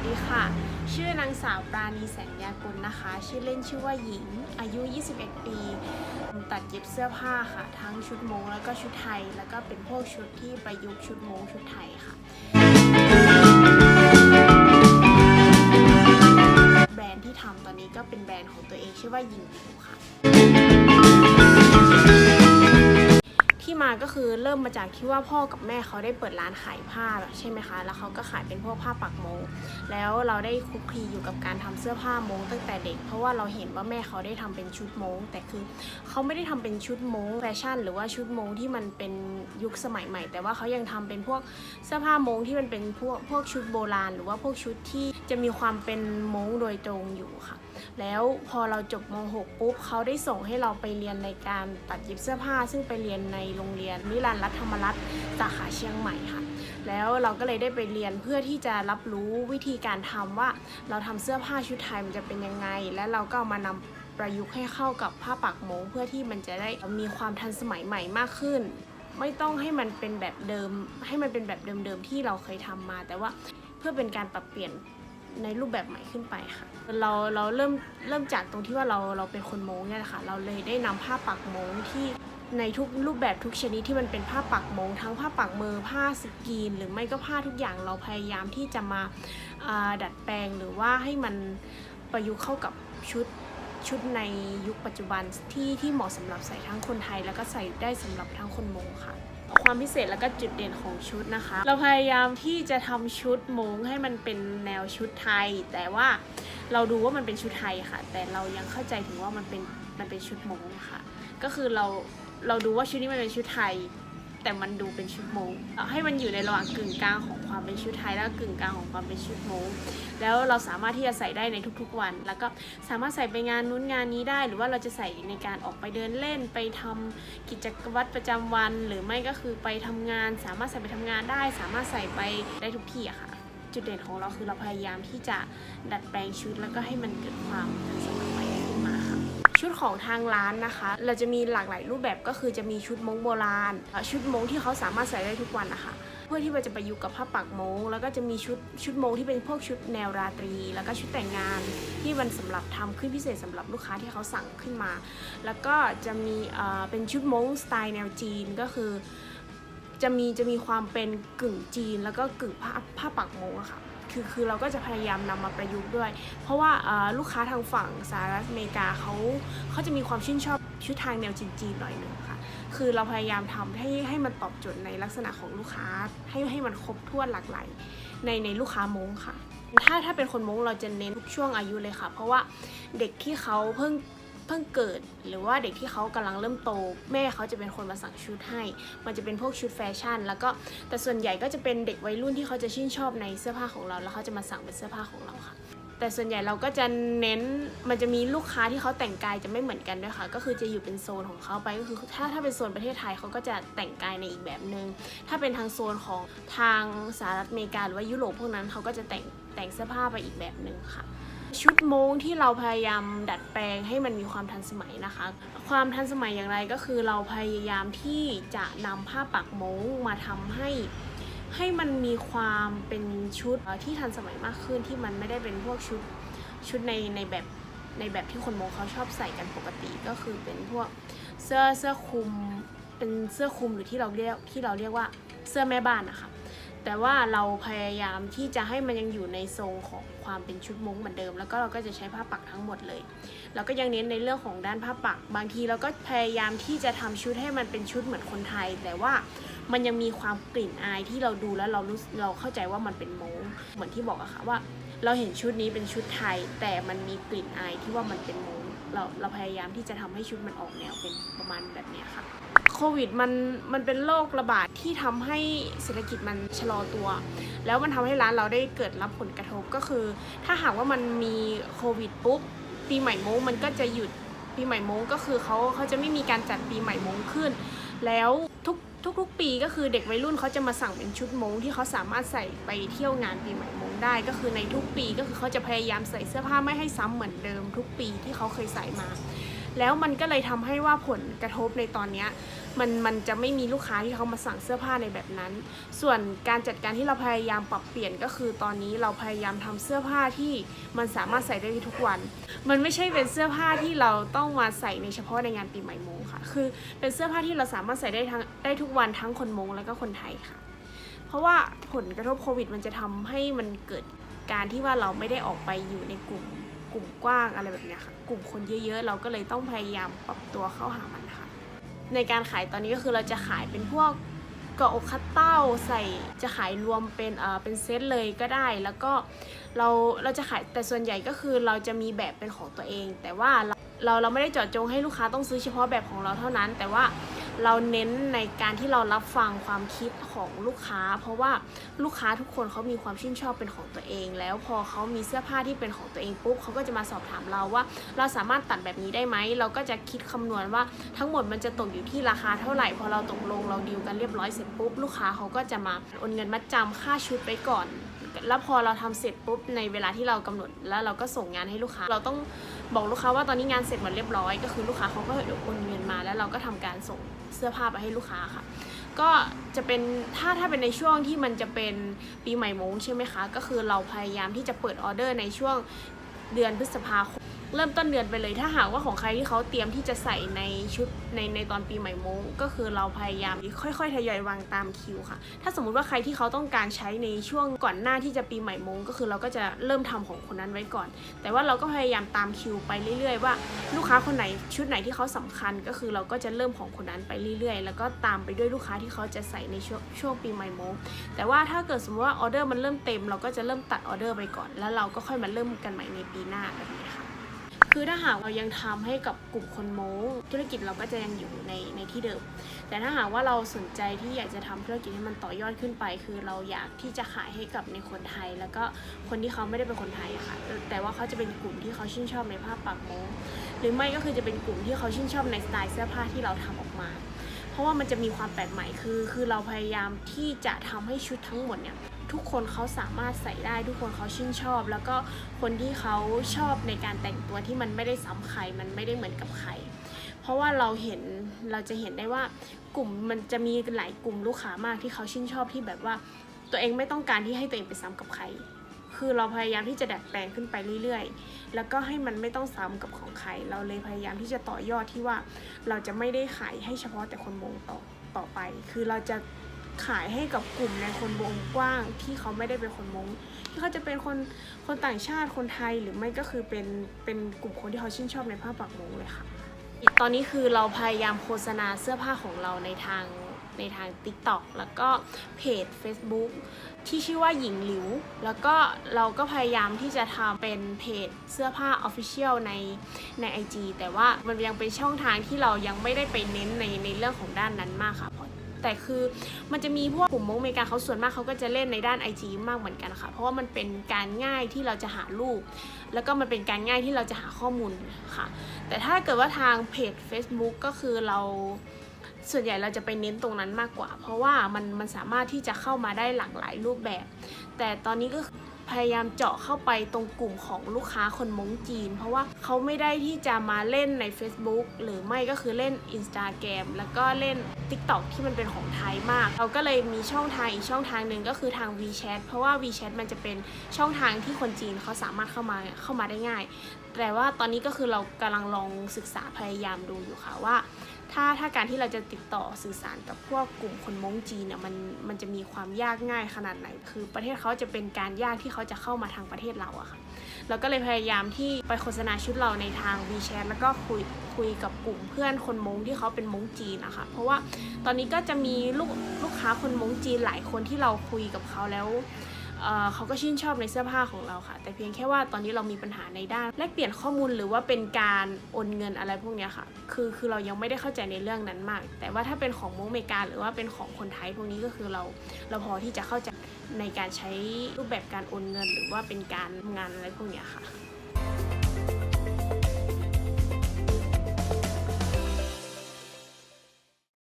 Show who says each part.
Speaker 1: วัสดีค่ะ ชื่อนางสาวปราณีแสงยากุลนะคะ ชื่อเล่นชื่อว่าหญิง อายุ 21 ปีตัดเย็บเสื้อผ้าค่ะ ทั้งชุดมงแล้วก็ชุดไทย แล้วก็เป็นพวกชุดที่ประยุกต์ชุดมงชุดไทยค่ะ แบรนด์ที่ทำตอนนี้ก็เป็นแบรนด์ของตัวเองชื่อว่าหญิงอยู่ค่ะ ที่มาก็คือเริ่มมาจากที่ว่าพ่อกับแม่เขาได้เปิดร้านขายผ้าแบบใช่ไหมคะ แล้วเขาก็ขายเป็นพวกผ้าปักโมง แล้วเราได้คุกคลีอยู่กับการทำเสื้อผ้าโมงตั้งแต่เด็ก เพราะว่าเราเห็นว่าแม่เขาได้ทำเป็นชุดโมง แต่คือเขาไม่ได้ทำเป็นชุดโมงแฟชั่น หรือว่าชุดโมงที่มันเป็นยุคสมัยใหม่ แต่ว่าเขายังทำเป็นพวกเสื้อผ้าโมงที่มันเป็นพวกพวกชุดโบราณ หรือว่าพวกชุดที่จะมีความเป็นโมงโดยตรงอยู่ค่ะ แล้วพอเราจบม .6 ปุ๊บเขาได้ส่งให้เราไปเรียนในการตัดเย็บเสื้อผ้า ซึ่งไปเรียนในโรงเรียนนิรันดร์รัฐธรรมรัฐสาขาเชียงใหม่ค่ะ แล้วเราก็เลยได้ไปเรียนเพื่อที่จะรับรู้วิธีการทำว่าเราทำเสื้อผ้าชุดไทยมันจะเป็นยังไง และเราก็ามานำประยุกต์ให้เข้ากับผ้าปักโมงเพื่อที่มันจะได้มีความทันสมัยใหม่มากขึ้น ไม่ต้องให้มันเป็นแบบเดิม ให้มันเป็นแบบเดิมๆที่เราเคยทำมา แต่ว่าเพื่อเป็นการปรับเปลี่ยน ในรูปแบบใหม่ขึ้นไปค่ะ เราเราเริ่มเริ่มจากตรงที่ว่าเราเราเป็นคนมงเนี่ยแหละค่ะเราเลยได้นำผ้าปักมงที่ในทุกรูปแบบทุกชนิดที่มันเป็นผ้าปักมง ทั้งผ้าปักมือผ้าสกรีน หรือไม่ก็ผ้าทุกอย่างเราพยายามที่จะมาาดัดแปลงหรือว่าให้มันประยุกต์เข้ากับชุดชุดในยุคปัจจุบันที่ที่เหมาะสำหรับใส่ทั้งคนไทย แล้วก็ใส่ได้สำหรับทั้งคนมงค่ะ ความพิเศษแล้วก็จุดเด่นของชุดนะคะ เราพยายามที่จะทำชุดมงให้มันเป็นแนวชุดไทย แต่ว่าเราดูว่ามันเป็นชุดไทยค่ะ แต่เรายังเข้าใจถึงว่ามันเป็นมันเป็นชุดมงค่ะ ก็คือเราเราดูว่าชุดนี้มันเป็นชุดไทย แต่มันดูเป็นชุดโมงให้มันอยู่ในระหว่างกึ่งกลางของความเป็นชุดไทยและกึ่งกลางของความเป็นชุดโมงแล้วเราสามารถที่จะใส่ได้ในทุกๆวัน แล้วก็สามารถใส่ไปงานนู้นงานนี้ได้ หรือว่าเราจะใส่ในการออกไปเดินเล่นไปทำกิจวัตรประจำวัน หรือไม่ก็คือไปทำงาน สามารถใส่ไปทำงานได้ สามารถใส่ไปได้ทุกที่อะค่ะ จุดเด่นของเราคือเราพยายามที่จะดัดแปลงชุดแล้วก็ให้มันเกิดความทันสมัย ชุดของทางร้านนะคะ เราจะมีหลากหลายรูปแบบก็คือจะมีชุดมงโบราณ ชุดมงที่เขาสามารถใส่ได้ทุกวันนะคะ เพื่อที่มันจะประยุกต์กับผ้าปักมง แล้วก็จะมีชุดชุดมงที่เป็นพวกชุดแนวราตรี แล้วก็ชุดแต่งงานที่มันสำหรับทำขึ้นพิเศษสำหรับลูกค้าที่เขาสั่งขึ้นมา แล้วก็จะมีเอ่อเป็นชุดมงสไตล์แนวจีนก็คือจะมีจะมีความเป็นกึ่งจีน แล้วก็กึ่งผ้าผ้าปักมงอะค่ะ คือคือเราก็จะพยายามนำมาประยุกต์ด้วย เพราะว่าลูกค้าทางฝั่งสหรัฐอเมริกาเขาเขาจะมีความชื่นชอบชุดทางแนวจีนๆหน่อยหนึ่งค่ะคือเราพยายามทำให้ให้มันตอบโจทย์ในลักษณะของลูกค้าให้ให้มันครบถ้วนหลากหลายในในลูกค้ามงค่ะ ถ้าถ้าเป็นคนมงเราจะเน้นทุกช่วงอายุเลยค่ะ เพราะว่าเด็กที่เขาเพิ่ง เพิ่งเกิด หรือว่าเด็กที่เขากำลังเริ่มโต แม่เขาจะเป็นคนมาสั่งชุดให้ มันจะเป็นพวกชุดแฟชั่น แล้วก็แต่ส่วนใหญ่ก็จะเป็นเด็กวัยรุ่นที่เขาจะชื่นชอบในเสื้อผ้าของเรา แล้วเขาจะมาสั่งเป็นเสื้อผ้าของเราค่ะ แต่ส่วนใหญ่เราก็จะเน้นมันจะมีลูกค้าที่เขาแต่งกายจะไม่เหมือนกันด้วยค่ะ ก็คือจะอยู่เป็นโซนของเขาไปก็คือถ้าถ้าเป็นโซนประเทศไทยเขาก็จะแต่งกายในอีกแบบนึง ถ้าเป็นทางโซนของทางสหรัฐอเมริกาหรือว่ายุโรปพวกนั้นเขาก็จะแต่งแต่งเสื้อผ้าไปอีกแบบหนึ่งค่ะ ชุดโม้งที่เราพยายามดัดแปลงให้มันมีความทันสมัยนะคะ ความทันสมัยอย่างไรก็คือเราพยายามที่จะนำผ้าปักโม้งมาทำให้ให้มันมีความเป็นชุดที่ทันสมัยมากขึ้นที่มันไม่ได้เป็นพวกชุดชุดในในแบบในแบบที่คนโมงเขาชอบใส่กันปกติก็คือเป็นพวกเสื้อเสื้อคลุมเป็นเสื้อคลุมหรือที่เราเรียกที่เราเรียกว่าเสื้อแม่บ้านนะคะ แต่ว่าเราพยายามที่จะให้มันยังอยู่ในทรงของความเป็นชุดมุ้งเหมือนเดิม แล้วก็เราก็จะใช้ผ้าปักทั้งหมดเลยแล้วก็ยังเน้นในเรื่องของด้านผ้าปัก บางทีเราก็พยายามที่จะทำชุดให้มันเป็นชุดเหมือนคนไทย แต่ว่ามันยังมีความกลิ่นอายที่เราดูแล้วเรารู้เราเข้าใจว่ามันเป็นโม้งเหมือนที่บอกอะค่ะว่า เราเห็นชุดนี้เป็นชุดไทย แต่มันมีกลิ่นอายที่ว่ามันเป็นโม้ง เราเราพยายามที่จะทำให้ชุดมันออกแนวเป็นประมาณแบบนี้ค่ะโควิดมันมันเป็นโรคระบาดที่ทำให้เศรษฐกิจมันชะลอตัว แล้วมันทำให้ร้านเราได้เกิดรับผลกระทบก็คือ ถ้าหากว่ามันมีโควิดปุ๊บปีใหม่โมงมันก็จะหยุดปีใหม่โมงก็คือเขาเขาจะไม่มีการจัดปีใหม่โมงขึ้น แล้ว ทุกๆ ปีก็คือเด็กวัยรุ่นเขาจะมาสั่งเป็นชุดมงที่เขาสามารถใส่ไปเที่ยวงานปีใหม่มงได้ ก็คือในทุกปีก็คือเขาจะพยายามใส่เสื้อผ้าไม่ให้ซ้ำเหมือนเดิมทุกปีที่เขาเคยใส่มา แล้วมันก็เลยทำให้ว่าผลกระทบในตอนเนี้ยมันมันจะไม่มีลูกค้าที่เขามาสั่งเสื้อผ้าในแบบนั้น ส่วนการจัดการที่เราพยายามปรับเปลี่ยนก็คือตอนนี้เราพยายามทำเสื้อผ้าที่มันสามารถใส่ได้ทุกวัน มันไม่ใช่เป็นเสื้อผ้าที่เราต้องมาใส่ในเฉพาะในงานปีใหม่มงค่ะ คือเป็นเสื้อผ้าที่เราสามารถใส่ได้ทั้งได้ทุกวันทั้งคนมงแล้วก็คนไทยค่ะ เพราะว่าผลกระทบโควิด มันจะทำให้มันเกิดการที่ว่าเราไม่ได้ออกไปอยู่ในกลุ่ม กลุ่มกว้างอะไรแบบนี้ค่ะ กลุ่มคนเยอะๆ เราก็เลยต้องพยายามปรับตัวเข้าหามันค่ะ ในการขายตอนนี้ก็คือเราจะขายเป็นพวกกาะอกคัตเต้าใส่จะขายรวมเป็นเอ่อเป็นเซตเลยก็ได้ แล้วก็เราเราจะขายแต่ส่วนใหญ่ก็คือเราจะมีแบบเป็นของตัวเอง แต่ว่าเราเราเราไม่ได้เจาะจงให้ลูกค้าต้องซื้อเฉพาะแบบของเราเท่านั้น แต่ว่า เราเน้นในการที่เรารับฟังความคิดของลูกค้า เพราะว่าลูกค้าทุกคนเขามีความชื่นชอบเป็นของตัวเอง แล้วพอเขามีเสื้อผ้าที่เป็นของตัวเองปุ๊บเขาก็จะมาสอบถามเราว่า เราสามารถตัดแบบนี้ได้ไหม เราก็จะคิดคำนวณว่าทั้งหมดมันจะตกอยู่ที่ราคาเท่าไหร่พอเราตกลงเราดีลกันเรียบร้อยเสร็จปุ๊บลูกค้าเขาก็จะมาโอนเงินมัดจำค่าชุดไปก่อน แล้วพอเราทำเสร็จปุ๊บในเวลาที่เรากำหนดแล้วเราก็ส่งงานให้ลูกค้า เราต้องบอกลูกค้าว่าตอนนี้งานเสร็จหมดเรียบร้อย ก็คือลูกค้าเขาก็โอนเงินมา แล้วเราก็ทำการส่งเสื้อผ้าไปให้ลูกค้าค่ะ ก็จะเป็นถ้าถ้าเป็นในช่วงที่มันจะเป็นปีใหม่มงใช่ไหมคะ ก็คือเราพยายามที่จะเปิดออเดอร์ในช่วงเดือนพฤษภาคม เริ่มต้นเดือนไปเลย ถ้าหากว่าของใครที่เขาเตรียมที่จะใส่ในชุดในในตอนปีใหม่มงก็คือเราพยายามค่อยๆทยอยวางตามคิวค่ะ ถ้าสมมุติว่าใครที่เขาต้องการใช้ในช่วงก่อนหน้าที่จะปีใหม่มงก็คือเราก็จะเริ่มทำของคนนั้นไว้ก่อน แต่ว่าเราก็พยายามตามคิวไปเรื่อยๆ ว่าลูกค้าคนไหนชุดไหนที่เขาสำคัญ ก็คือเราก็จะเริ่มของคนนั้นไปเรื่อยๆ แล้วก็ตามไปด้วยลูกค้าที่เขาจะใส่ในช่วงช่วงปีใหม่มงแต่ว่าถ้าเกิดสมมติว่าออเดอร์มันเริ่มเต็ม เราก็จะเริ่มตัดออเดอร์ไปก่อน แล้วเราก็ค่อยมาเริ่มกันใหม่ในปีหน้าแบบนี้ค่ะ คือถ้าหากเรายังทำให้กับกลุ่มคนโม้ธุรกิจเราก็จะยังอยู่ในในที่เดิม แต่ถ้าหากว่าเราสนใจที่อยากจะทำธุรกิจให้มันต่อยอดขึ้นไป คือเราอยากที่จะขายให้กับในคนไทย แล้วก็คนที่เขาไม่ได้เป็นคนไทยอะค่ะ แต่ว่าเขาจะเป็นกลุ่มที่เขาชื่นชอบในผ้าปักโม้หรือไม่ก็คือจะเป็นกลุ่มที่เขาชื่นชอบในสไตล์เสื้อผ้าที่เราทำออกมา เพราะว่ามันจะมีความแปลกใหม่คือ คือเราพยายามที่จะทำให้ชุดทั้งหมดเนี่ย ทุกคนเขาสามารถใส่ได้ ทุกคนเขาชื่นชอบ แล้วก็คนที่เขาชอบในการแต่งตัวที่มันไม่ได้ซ้ำใครมันไม่ได้เหมือนกับใคร เพราะว่าเราเห็นเราจะเห็นได้ว่ากลุ่มมันจะมีหลายกลุ่มลูกค้ามากที่เขาชื่นชอบที่แบบว่า ตัวเองไม่ต้องการที่ให้ตัวเองไปซ้ำกับใคร คือเราพยายามที่จะดัดแปลงขึ้นไปเรื่อยๆ แล้วก็ให้มันไม่ต้องซ้ำกับของใคร เราเลยพยายามที่จะต่อยอดที่ว่า เราจะไม่ได้ขายให้เฉพาะแต่คนวงต่อต่อไป คือเราจะ ขายให้กับกลุ่มในคนวงกว้างที่เขาไม่ได้เป็นคนมงที่เขาจะเป็นคนคนต่างชาติคนไทยหรือไม่ก็คือเป็นเป็นกลุ่มคนที่เขาชื่นชอบในผ้าปักมงเลยค่ะ ตอนนี้คือเราพยายามโฆษณาเสื้อผ้าของเราในทางในทาง TikTok แล้วก็เพจ Facebook ที่ชื่อว่าหญิงหลิว แล้วก็เราก็พยายามที่จะทำเป็นเพจเสื้อผ้า Official ในใน IG แต่ว่ามันยังเป็นช่องทางที่เรายังไม่ได้ไปเน้นในในเรื่องของด้านนั้นมากค่ะเพราะ แต่คือมันจะมีพวกกลุ่มมงเมกาเขาส่วนมากเขาก็จะเล่นในด้าน IG มากเหมือนกันค่ะ เพราะว่ามันเป็นการง่ายที่เราจะหารูป แล้วก็มันเป็นการง่ายที่เราจะหาข้อมูลค่ะ แต่ถ้าเกิดว่าทางเพจ Facebook ก็คือเราส่วนใหญ่เราจะไปเน้นตรงนั้นมากกว่า เพราะว่ามันมันสามารถที่จะเข้ามาได้หลากหลายรูปแบบ แต่ตอนนี้ก็ พยายามเจาะเข้าไปตรงกลุ่มของลูกค้าคนมงจีน เพราะว่าเขาไม่ได้ที่จะมาเล่นใน Facebook หรือไม่ก็คือเล่น Instagram แล้วก็เล่น TikTok ที่มันเป็นของไทยมาก เราก็เลยมีช่องทางอีกช่องทางหนึ่งก็คือทาง WeChat เพราะว่า WeChat มันจะเป็นช่องทางที่คนจีนเขาสามารถเข้ามาเข้ามาได้ง่าย แต่ว่าตอนนี้ก็คือเรากำลังลองศึกษาพยายามดูอยู่ค่ะว่า ถ้าถ้าการที่เราจะติดต่อสื่อสารกับพวกกลุ่มคนม้งจีนเนี่ยมันมันจะมีความยากง่ายขนาดไหน คือประเทศเขาจะเป็นการยากที่เขาจะเข้ามาทางประเทศเราอะค่ะเราก็เลยพยายามที่ไปโฆษณาชุดเราในทาง WeChat แล้วก็คุยคุยกับกลุ่มเพื่อนคนม้งที่เขาเป็นม้งจีนนะคะเพราะว่าตอนนี้ก็จะมีลูกลูกค้าคนม้งจีนหลายคนที่เราคุยกับเขาแล้ว เขาก็ชื่นชอบในเสื้อผ้าของเราค่ะ แต่เพียงแค่ว่าตอนนี้เรามีปัญหาในด้าน แลกเปลี่ยนข้อมูลหรือว่าเป็นการโอนเงินอะไรพวกนี้ค่ะ คือคือเรายังไม่ได้เข้าใจในเรื่องนั้นมาก แต่ว่าถ้าเป็นของมงอเมริกาหรือว่าเป็นของคนไทยพวกนี้ก็คือเราเราพอที่จะเข้าใจในการใช้รูปแบบการโอนเงิน หรือว่าเป็นการงานอะไรพวกนี้ค่ะ